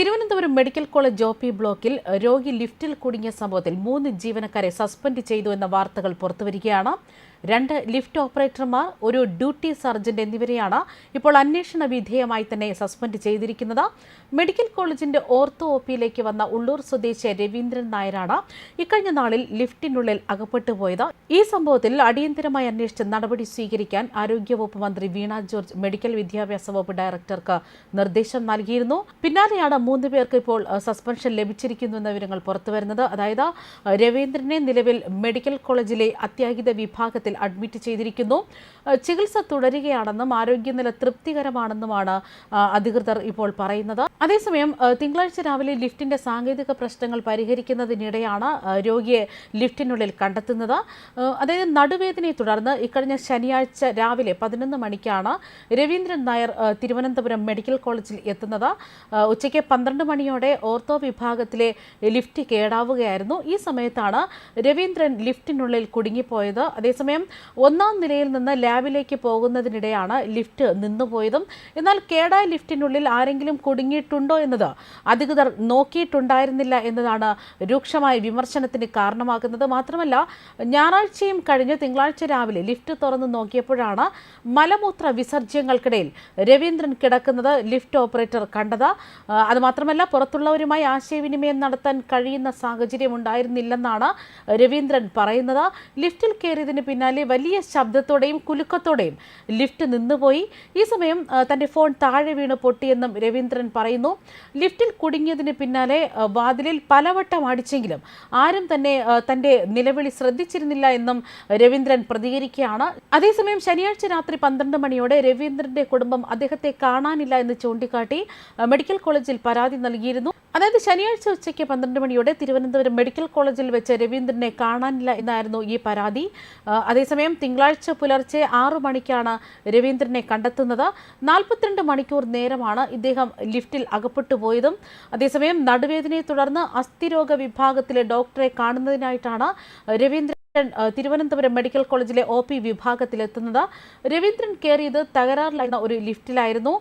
Thiruvananthapuram medical college O P ബ്ലോക്കിൽ രോഗി ലിഫ്റ്റിൽ കുടുങ്ങിയ സംഭവത്തിൽ മൂന്ന് ജീവനക്കാരെ സസ്പെൻഡ് ചെയ്തു എന്ന വാർത്തകൾ പുറത്തുവരികയാണ്. രണ്ട് ലിഫ്റ്റ് ഓപ്പറേറ്റർമാർ ഒരു ഡ്യൂട്ടി സർജന്റ് എന്നിവരെയാണ് ഇപ്പോൾ അന്വേഷണ വിധേയമായി തന്നെ സസ്പെൻഡ് ചെയ്തിരിക്കുന്നത്. മെഡിക്കൽ കോളേജിന്റെ ഓർത്തോ ഒ പിയിലേക്ക് വന്ന ഉള്ളൂർ സ്വദേശി രവീന്ദ്രൻ നായരാണ് ഇക്കഴിഞ്ഞ നാളിൽ ലിഫ്റ്റിനുള്ളിൽ അകപ്പെട്ടു പോയത്. ഈ സംഭവത്തിൽ അടിയന്തരമായി അന്വേഷിച്ച് നടപടി സ്വീകരിക്കാൻ ആരോഗ്യവകുപ്പ് മന്ത്രി വീണ ജോർജ് മെഡിക്കൽ വിദ്യാഭ്യാസ വകുപ്പ് ഡയറക്ടർക്ക് നിർദ്ദേശം നൽകിയിരുന്നു. പിന്നാലെയാണ് മൂന്ന് പേർക്ക് ഇപ്പോൾ സസ്പെൻഷൻ ലഭിച്ചിരിക്കുന്നു എന്ന വിവരങ്ങൾ പുറത്തുവരുന്നത്. അതായത് രവീന്ദ്രനെ നിലവിൽ മെഡിക്കൽ കോളേജിലെ അത്യാഹിത വിഭാഗത്തിൽ അഡ്മിറ്റ് ചെയ്തിരിക്കുന്നു. ചികിത്സ തുടരുകയാണെന്നും ആരോഗ്യനില തൃപ്തികരമാണെന്നുമാണ് അധികൃതർ ഇപ്പോൾ പറയുന്നത്. അതേസമയം തിങ്കളാഴ്ച രാവിലെ ലിഫ്റ്റിന്റെ സാങ്കേതിക പ്രശ്നങ്ങൾ പരിഹരിക്കുന്നതിനിടെയാണ് രോഗിയെ ലിഫ്റ്റിനുള്ളിൽ കണ്ടെത്തുന്നത്. അതായത് നടുവേദനയെ തുടർന്ന് ഇക്കഴിഞ്ഞ ശനിയാഴ്ച രാവിലെ പതിനൊന്ന് മണിക്കാണ് രവീന്ദ്രൻ നായർ തിരുവനന്തപുരം മെഡിക്കൽ കോളേജിൽ എത്തുന്നത്. ഉച്ചയ്ക്ക് പന്ത്രണ്ട് മണിയോടെ ഓർത്തോ വിഭാഗത്തിലെ ലിഫ്റ്റ് കേടാവുകയായിരുന്നു. ഈ സമയത്താണ് രവീന്ദ്രൻ ലിഫ്റ്റിനുള്ളിൽ കുടുങ്ങിപ്പോയത്. അതേസമയം ഒന്നാം നിലയിൽ നിന്ന് ലാബിലേക്ക് പോകുന്നതിനിടെയാണ് ലിഫ്റ്റ് നിന്നുപോയതും. എന്നാൽ കേടായ ലിഫ്റ്റിനുള്ളിൽ ആരെങ്കിലും കുടുങ്ങിയിട്ടുണ്ടോ എന്നത് അധികൃതർ നോക്കിയിട്ടുണ്ടായിരുന്നില്ല എന്നതാണ് രൂക്ഷമായ വിമർശനത്തിന് കാരണമാകുന്നത്. മാത്രമല്ല ഞായറാഴ്ചയും കഴിഞ്ഞ് തിങ്കളാഴ്ച രാവിലെ ലിഫ്റ്റ് തുറന്നു നോക്കിയപ്പോഴാണ് മലമൂത്ര വിസർജ്യങ്ങൾക്കിടയിൽ രവീന്ദ്രൻ കിടക്കുന്നത് ലിഫ്റ്റ് ഓപ്പറേറ്റർ കണ്ടത്. അതുമാത്രമല്ല അത് മാത്രമല്ല പുറത്തുള്ളവരുമായി ആശയവിനിമയം നടത്താൻ കഴിയുന്ന സാഹചര്യം ഉണ്ടായിരുന്നില്ലെന്നാണ് രവീന്ദ്രൻ പറയുന്നത്. ലിഫ്റ്റിൽ കയറിയതിന് പിന്നാലെ വലിയ ശബ്ദത്തോടെയും കുലുക്കത്തോടെയും ലിഫ്റ്റ് നിന്നുപോയി. ഈ സമയം തന്റെ ഫോൺ താഴെ വീണ് പൊട്ടിയെന്നും രവീന്ദ്രൻ പറയുന്നു. ലിഫ്റ്റിൽ കുടുങ്ങിയതിന് പിന്നാലെ വാതിലിൽ പലവട്ടം അടിച്ചെങ്കിലും ആരും തന്നെ തന്റെ നിലവിളി ശ്രദ്ധിച്ചിരുന്നില്ല എന്നും രവീന്ദ്രൻ പ്രതികരിക്കുകയാണ്. അതേസമയം ശനിയാഴ്ച രാത്രി പന്ത്രണ്ട് മണിയോടെ രവീന്ദ്രന്റെ കുടുംബം അദ്ദേഹത്തെ കാണാനില്ല എന്ന് ചൂണ്ടിക്കാട്ടി മെഡിക്കൽ കോളേജിൽ പരാതി നൽകിയിരുന്നു. അതായത് ശനിയാഴ്ച ഉച്ചയ്ക്ക് പന്ത്രണ്ട് മണിയോടെ തിരുവനന്തപുരം മെഡിക്കൽ കോളേജിൽ വെച്ച് രവീന്ദ്രനെ കാണാനില്ല എന്നായിരുന്നു ഈ പരാതി. ആ, അതേസമയം തിങ്കളാഴ്ച പുലർച്ചെ ആറു മണിക്കാണ് രവീന്ദ്രനെ കണ്ടെത്തുന്നത്. നാൽപ്പത്തിരണ്ട് മണിക്കൂർ നേരമാണ് ഇദ്ദേഹം ലിഫ്റ്റിൽ അകപ്പെട്ടു പോയതും. അതേസമയം നടുവേദനയെ തുടർന്ന് അസ്ഥിരോഗ വിഭാഗത്തിലെ ഡോക്ടറെ കാണുന്നതിനായിട്ടാണ് രവീന്ദ്രൻ തിരുവനന്തപുരം മെഡിക്കൽ കോളേജിലെ ഒ പി വിഭാഗത്തിലെത്തുന്നത്. രവീന്ദ്രൻ കയറിയത് തകരാറിലായിരുന്ന ഒരു ലിഫ്റ്റിലായിരുന്നു.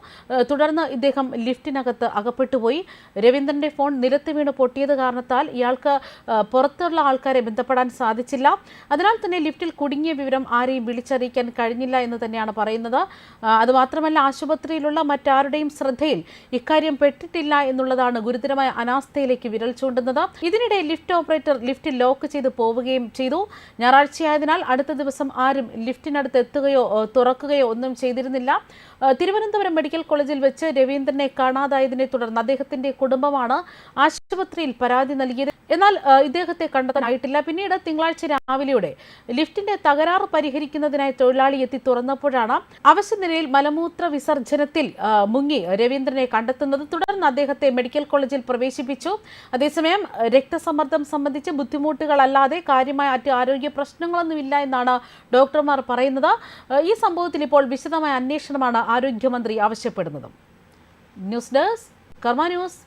തുടർന്ന് ഇദ്ദേഹം ലിഫ്റ്റിനകത്ത് അകപ്പെട്ടുപോയി. രവീന്ദ്രന്റെ ഫോൺ നിലത്ത് വീണ് പൊട്ടിയത് കാരണത്താൽ ഇയാൾക്ക് പുറത്തുള്ള ആൾക്കാരെ ബന്ധപ്പെടാൻ സാധിച്ചില്ല. അതിനാൽ തന്നെ ലിഫ്റ്റിൽ കുടുങ്ങിയ വിവരം ആരെയും വിളിച്ചറിയിക്കാൻ കഴിഞ്ഞില്ല എന്ന് തന്നെയാണ് പറയുന്നത്. അതുമാത്രമല്ല ആശുപത്രിയിലുള്ള മറ്റാരുടെയും ശ്രദ്ധയിൽ ഇക്കാര്യം പെട്ടിട്ടില്ല എന്നുള്ളതാണ് ഗുരുതരമായ അനാസ്ഥയിലേക്ക് വിരൽ ചൂണ്ടുന്നത്. ഇതിനിടെ ലിഫ്റ്റ് ഓപ്പറേറ്റർ ലിഫ്റ്റ് ലോക്ക് ചെയ്ത് പോവുകയും ചെയ്തു. ഞായറാഴ്ചയായതിനാൽ അടുത്ത ദിവസം ആരും ലിഫ്റ്റിനടുത്ത് എത്തുകയോ തുറക്കുകയോ ഒന്നും ചെയ്തിരുന്നില്ല. തിരുവനന്തപുരം മെഡിക്കൽ കോളേജിൽ വെച്ച് രവീന്ദ്രനെ കാണാതായതിനെ തുടർന്ന് അദ്ദേഹത്തിന്റെ കുടുംബമാണ് ആശുപത്രിയിൽ പരാതി നൽകിയത്. എന്നാൽ ഇദ്ദേഹത്തെ കണ്ടെത്താനായിട്ടില്ല. പിന്നീട് തിങ്കളാഴ്ച രാവിലെയോടെ ലിഫ്റ്റിന്റെ തകരാറ് പരിഹരിക്കുന്നതിനായി തൊഴിലാളി എത്തി തുറന്നപ്പോഴാണ് അവശ്യ നിലയിൽ മലമൂത്ര വിസർജനത്തിൽ മുങ്ങി രവീന്ദ്രനെ കണ്ടെത്തുന്നത്. തുടർന്ന് അദ്ദേഹത്തെ മെഡിക്കൽ കോളേജിൽ പ്രവേശിപ്പിച്ചു. അതേസമയം രക്തസമ്മർദ്ദം സംബന്ധിച്ച് ബുദ്ധിമുട്ടുകളല്ലാതെ കാര്യമായ മറ്റ് ആരോഗ്യ പ്രശ്നങ്ങളൊന്നുമില്ല എന്നാണ് ഡോക്ടർമാർ പറയുന്നത്. ഈ സംഭവത്തിൽ ഇപ്പോൾ വിശദമായ അന്വേഷണമാണ് ആരോഗ്യമന്ത്രി ആവശ്യപ്പെടുന്നത്. News desk Karma news.